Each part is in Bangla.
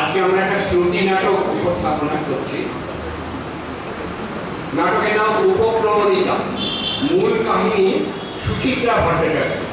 আজকে আমরা একটা শ্রুতি নাটক উপস্থাপনা করছি। নাটকের নাম উপপ্রণিতা। মূল কাহিনী সুচিত্রা ভট্টাচার্য।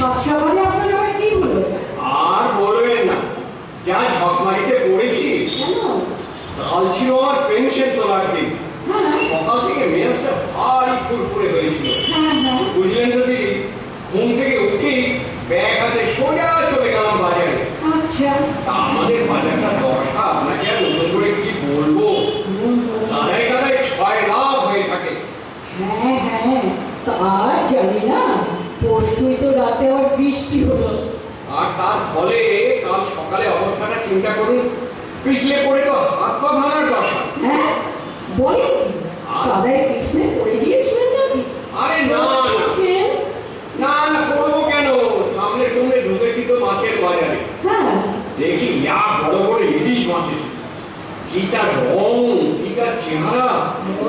আপনার কি হলো? আর বলবেন না। যা ঝকমারিতে পড়েছি কেন? কাল ছিল আমার পেনশন তোলার দিন। হ্যাঁ। সকাল থেকে মেজাজটা ভারী ফুরফুরে হয়েছিল হ্যাঁ হ্যাঁ বুঝলেন তো দিদি ঘুম থেকে উঠেই ব্যাগ হাতে সোজা চলে গেলাম বাজারে আচ্ছা তা আমাদের বাজারটা দশা আপনাকে আর নতুন করে কি বলব কাদায় কাদায় ছয় লাভ হয়ে থাকে হ্যাঁ হ্যাঁ তার জানি না পরশুই তো রাতে আবার বৃষ্টি হলো আর তার ফলে কাল সকালে অবস্থাটা চিন্তা করুন পিছলে পড়ে তো হাত পা ভাঙার দশা হ্যাঁ বলে কাদায় কৃষ্ণে পড়ে গিয়েছিলেন নাকি আরে না না বলছেন? না না করব কেন সামনে সামনে ঢুকেছি তো মাছের বাজারে হ্যাঁ দেখি ইয়া বড় বড় ইলিশ মাছ এসেছে কি তার রং কি তার চেহারা ও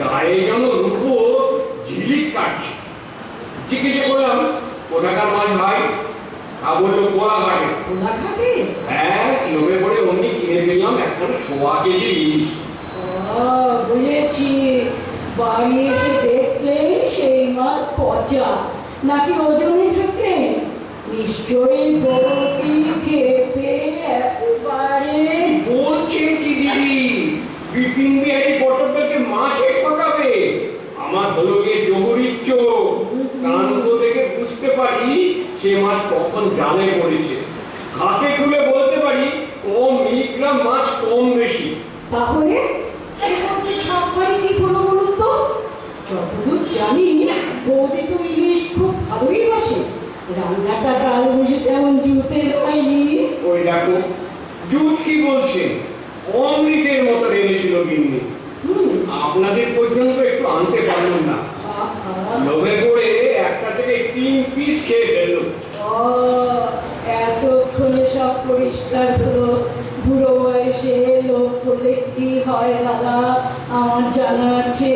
গায়ে যেন রূপো ঝিলিক কাটছে জিজ্ঞেসে করলাম কোথাকার মাছ ভাই তা বলল কোয়া ঘাটে হ্যাঁ লোভে পড়ে অমনি কিনে ফেললাম সোয়া কেজি। ইলিশ বুঝেছি। বাড়ি এসে দেখলেন সেই মাছ পচা। নাকি ওজনে থাকে নিশ্চয়ই বড়টি খেতে একবারে। বলছেন কি দিদি? বিপিন বিহারী পটককে মাছে ঠকাবে আমার হলো গিয়ে জহুরির চোখ। কান্ত দেখে বুঝতে পারি সে মাছ কখন জালে পড়েছে। হাতে তুলে বলতে পারি কম মিলিগ্রাম মাছ কম বেশি। তাহলে মধ্যে কি কোনো বলুন তো? যতদূর জানি বৌদি তো ইলিশ খুব ভালোই বাসে। রান্নাটা ডাল বুঝে তেমন জুতে হয়নি ওই দেখো জুট কি বলছে? অমৃতের মতো রেঁধেছিল গিন্নি। আপনাদের পর্যন্ত একটু আনতে পারলাম না। লোভে পড়ে একটা থেকে তিন পিস খেয়ে ফেলল। ও সব পরিষ্কার হলো বুড়ো বয়সে লোক করলে কি হয় দাদা? আমার জানা আছে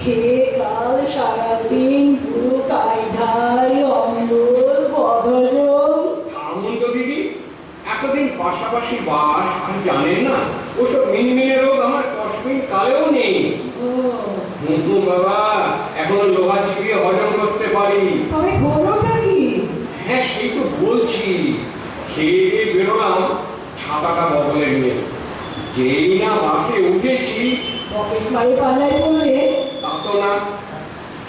খেয়ে কাল সারাদিন পুরো কাইঢাই অম্বল বদরম। থামুন তো দিদি এতদিন পাশাপাশি বাস আমি জানেন না ওসব মিনমিনে রোগ আমার কসমিন কালেও নেই। বাবা এখনও লোহা চিবিয়ে হজম করতে পারি তবে হলোটা কি হ্যাঁ সেই তো বলছি খেয়ে দিয়ে বেরোলাম ছাতাটা বগলে নিয়ে। যেই না বাসে উঠেছি তা না।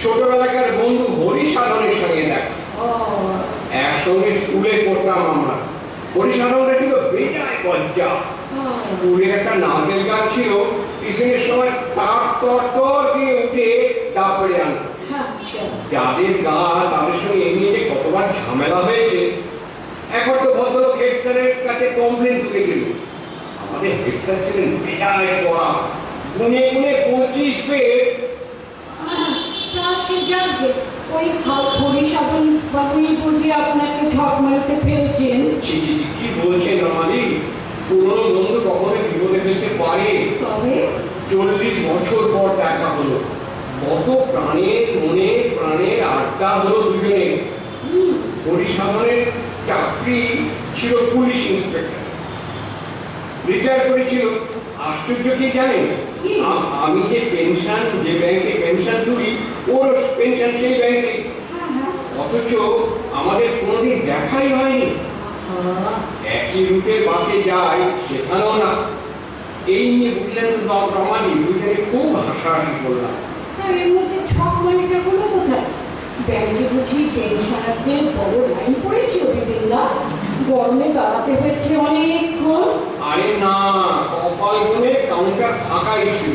ছোটবেলাকার বন্ধু হরি সাধনের সঙ্গে দেখা। একসঙ্গে স্কুলে পড়তাম আমরা। হরি সাধনটা ছিল বেজায় পর্যা স্কুলে একটা নারকেল গাছ ছিল টিফিনের সময় তার তর তর দিয়ে উঠে ডাপড়ে আন আচ্ছা। যাদের গা তাদের সঙ্গে এমনিতে কতবার ঝামেলা হয়েছে একবার তো ভদ্রলোক হেড স্যারের কাছে কমপ্লেন তুলে গেল। আমাদের হেড স্যার ছিলেন বেজায় পড়া গুনে গুনে পঁচিশ পেয়ে ওই হরি সাধন বাবুই বুঝে আপনাকে ঝক মারতে ফেলেছেন। কি বলছেন আমাদের পুরনো বন্ধু কখনো বিপদে ফেলতে পারে? তবে? চল্লিশ বছর পর দেখা হলো। কত প্রাণের মনে প্রাণের আড্ডা হলো দুজনে হুম, হরিসাধনের চাকরি ছিল পুলিশ ইন্সপেক্টর। রিটায়ার করেছিল। আশ্চর্য কি জানেন আমি যে পেনশন যে ব্যাংকে পেনশন তুলি ওর পেনশন সেই ব্যাংকে হ্যাঁ, হ্যাঁ। অথচ আমাদের কোনোদিন দেখাই হয়নি। একই রুটে বাসে যাই সেখানেও না। এই নিয়ে বুঝলেন তো রমানি দুজনে খুব হাসাহাসি করলাম। এর মধ্যে মারিটা হলো কোথায়? ব্যাংকে বুঝি পেনশনারদের বড় লাইন পড়েছে বিপিনদা গরমে দাঁড়াতে হয়েছে অনেকক্ষণ। আরে না কপাল গুনে কাউন্টার ফাঁকাই ছিল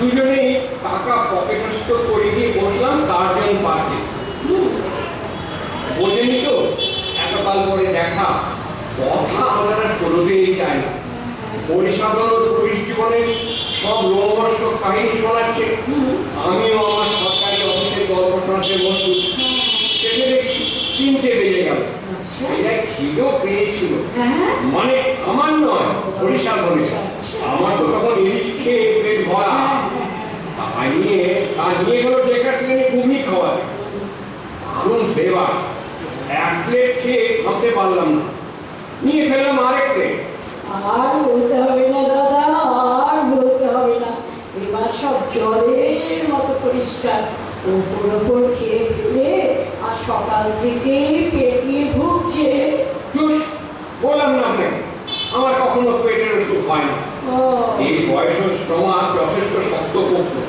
দুজনেই টাকা পকেটস্থ করে দিয়ে বসলাম তারজন পাশে হুম, বোঝেনি তো? এতকাল পরে দেখা। কথা আপনারা কোনোদিনই চায় না। পরিসাধন ও পুলিশ জীবনের সব রোমহর্ষক কাহিনী শোনাচ্ছে। আমিও আমার গল্প শোনাতে বসু শেষে দেখি তিনটে বেজে গেল মানে আমার নয় পরিসাধনের আমার তো তখন ইলিশ খেয়ে পেট ভরা তা নিয়ে তা নিয়ে গেল ডেকার শ্রেণি ঘুগনি খাওয়াতে দারুণ ফ্লেভার এক প্লেট খেয়ে খাতে পারলাম না নিয়ে ফেললাম আরেক প্লেট আর বলতে হবে না দাদা আর বলতে হবে না। এবার সব জলের মতো পরিষ্কার। খেয়ে ফেলে আর সকাল থেকে পেট নিয়ে ভুগছে বললাম না আপনাকে আমার কখনো পেটের অসুখ হয় না এই বয়সের স্টমাক যথেষ্ট শক্ত করতো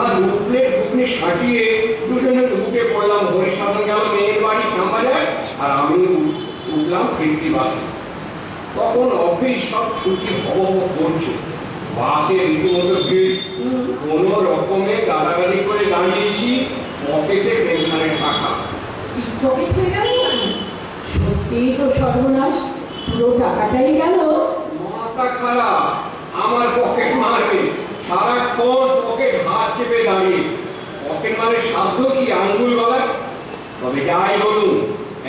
আর দু প্লেট ঘুগনি সাটিয়ে দুজনে ঢুকে পড়লাম হরিসাধন গেল মেয়ের বাড়ি শ্যামবাজার আর আমি উঠলাম ফিরতি বাসে। তখন অফিস সব ছুটি হব করছে বাসে রীতিমতো ভিড়। কোনো রকমে গালাগালি করে দাঁড়িয়েছি পকেটে পেনশনের টাকা। গেল সত্যিই তো সর্বনাশ পুরো টাকাটাই গেল। মাথা খারাপ আমার পকেট মারবে। সারাক্ষণ পকেট হাত চেপে দাঁড়িয়ে। পকেট মানে সাধ্য কি আঙ্গুল গলা তবে যাই বলুন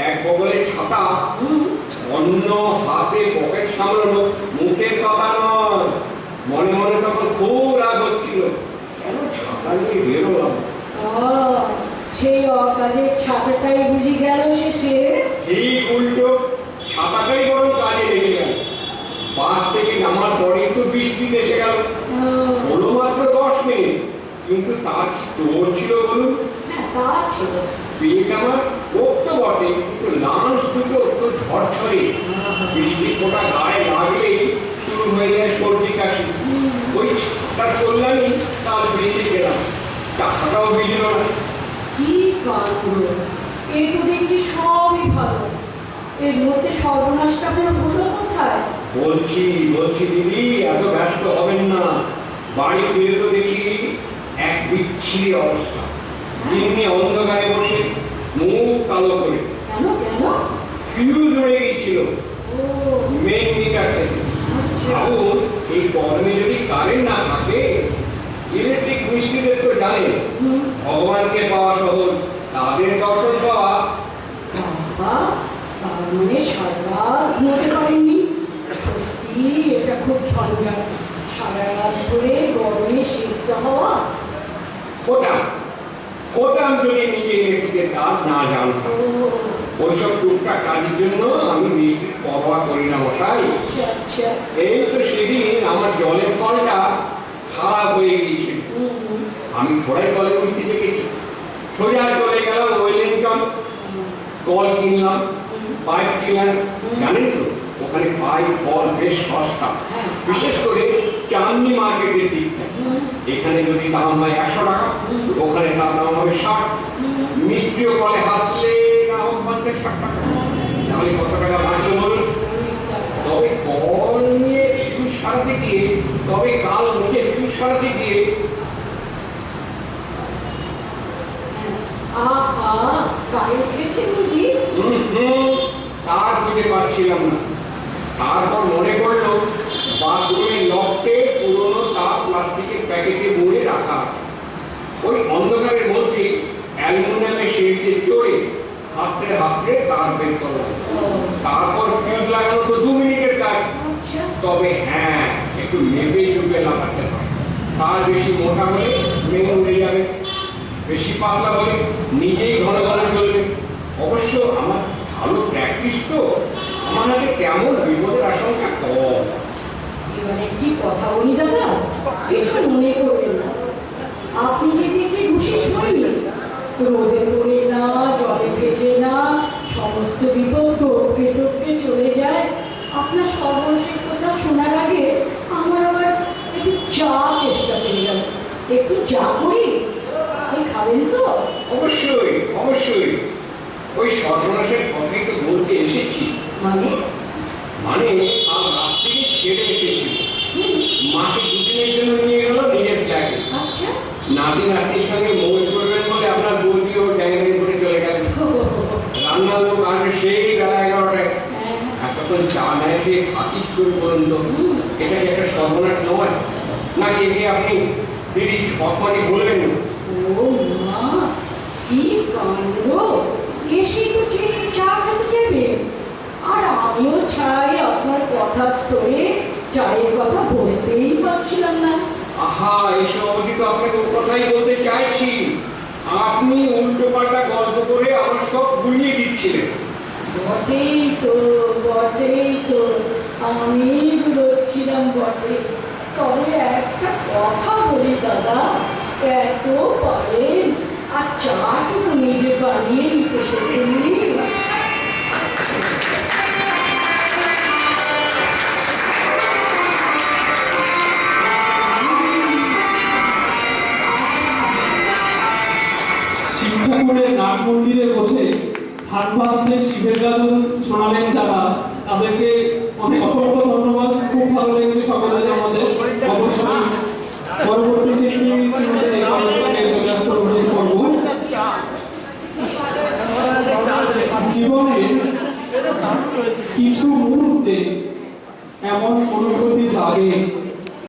এক বগলে ছাতা। অন্য হাতে পকেট সামলানো মুখের কথা নয়। মনে মনে তখন খুব রাগ হচ্ছিল। কেন ছাতা নিয়ে বেরোলাম? সেই অকাজের ছাতাটাই বুঝি গেল শেষে। ঠিক উল্টো ছাতাটাই বরং কাজে লেগে গেল। বাস থেকে নামার পরেই তো বৃষ্টি এসে গেল। হলো মাত্র দশ মিনিট। কিন্তু তার কি তোর ছিল বলুন? হ্যাঁ, তা ছিল। পেট আমার পোক্ত বটে কিন্তু লাঞ্চ দুটো তো ঝরঝরে। বৃষ্টি ফোটা গায়ে লাগলেই শুরু হয়ে যায় সর্দি কাশি। তার কল্যাণী কাল বেঁচে গেলাম। টাকাটাও বিজল না কি কাণ্ড এ তো দেখছি সবই ভালো। এর মধ্যে সর্বনাশটা আপনার হলো কোথায়? বলছি বলছি দিদি এত ব্যস্ত হবেন না। বাড়ি ফিরে তো দেখি এক বিচ্ছিরি অবস্থা। দিনে অন্ধকারে বসে মুখ কালো করে। কেন কেন? ফিউজ উড়ে গেছিল। মেন মিটার থেকে ভাবুন এই গরমে যদি কারেন্ট না থাকে ইলেকট্রিক মিস্ত্রিদের তো জানে। ভগবানকে পাওয়া সহজ তাদের দর্শন পাওয়া। বাবা তার মানে সারা ঘুমোতে পারেননি। সত্যি এটা খুব ঝঞ্ঝাট সারা রাত ধরে গরমে সিদ্ধ হওয়া। যদি নিজে ইলেকট্রিকের কাজ না জানতাম ও ওইসব টুকটাক কাজের জন্য আমি মিস্ত্রির পরোয়া করি না মশাই। আচ্ছা আচ্ছা। এই তো সেদিন আমার জলের কলটা খারাপ হয়ে গিয়েছিল। আমি কলে সোজা চলে গেলাম ওয়েলিংটন। কল কিনলাম পাইপ কিনলাম। জানেন তো ওখানে পাইপ কল বেশ সস্তা। হ্যাঁ। বিশেষ করে চাঁদনি মার্কেটের দিকটা। এখানে যদি দাম হয় একশো টাকা ওখানে তার দাম হবে ষাট। মিস্ত্রিও কলে হাতলে পঞ্চাশ ষাট টাকা তাহলে কত টাকা বাঁচলো বলুন তবে কল নিয়ে ফিউজ সারাতে গিয়ে তবে কাল নিজে ফিউজ সারাতে গিয়ে। তার খুঁজে পাচ্ছিলাম না। তারপর মনে পড়ল বাথরুমের লকটে পুরোনো তার প্লাস্টিকের প্যাকেটে মুড়ে রাখা আছে। ওই অন্ধকারের হাতে হাতে তার বের করলাম। তারপর ফিউজ লাগানো তো দু মিনিটের কাজ। আচ্ছা। তবে হ্যাঁ একটু মেপে চুপে লাগাতে হয়। তার বেশি মোটা হলে মেঘ উড়ে যাবে। বেশি পাতলা হলে নিজেই ঘন ঘন চলবে অবশ্য আমার ভালো প্র্যাকটিস তো। আমার হাতে কেমন বিপদের আশঙ্কা? কম। একটি কথা বলি দাদা কিছু মনে করবেন না। আপনি যে দেখে খুশি হয়নি রোদে পড়ে সমস্ত বিপদ টপকে চলে যায়। আপনার সর্বশেষ কথা শোনার আগে আমার আবার একটু চা চেষ্টা পেয়ে গেল একটু চা করি? আপনি খাবেন তো? অবশ্যই অবশ্যই। ওই সর্বনাশের কথাই তো বলতে এসেছি। মানে? মানে আজ রাত থেকে ছেড়ে এসেছি। মাকে দুদিনের জন্য নিয়ে গেল নিজের ফ্ল্যাটে আচ্ছা। নাতি নাতির সঙ্গে মৌজ করবেন বলে আপনার বৌদি ও ট্যাঙ্গারি করে চলে গেলেন হো, হো, হো, হো। রান্নার লোক আসবে সেই বেলা এগারোটায় হ্যাঁ, এতক্ষণ বোতল চা নেয় খেয়ে থাকি কি করে বলুন তো এটা কি একটা সর্বনাশ নয়। নাকি একে আপনি দিদি ছকমারি বলবেন ও মা কি কাণ্ড? এসে তো চা খেতে যাবে। আর আমিও ছাই আপনার কথা ধরে চায়ের কথা বলতেই পারছিলাম না। আহা এসব আমি তো আপনাকে কথাই বলতে চাইছি। আপনি উল্টো পাল্টা গল্প করে আমার সব গুলিয়ে দিচ্ছিলেন। বটেই তো বটেই তো। আমি ঘুরোচ্ছিলাম বটে। তবে একটা কথা বলি, দাদা। এত পারেন আর চাটুকু নিজে বানিয়ে নিতে শেখেননি? নাট মন্দিরে বসে হাত বাঁধতে শিবের গাজন শোনালেন যারা। তাদেরকে মুহূর্তে এমন অনুভূতি জাগে।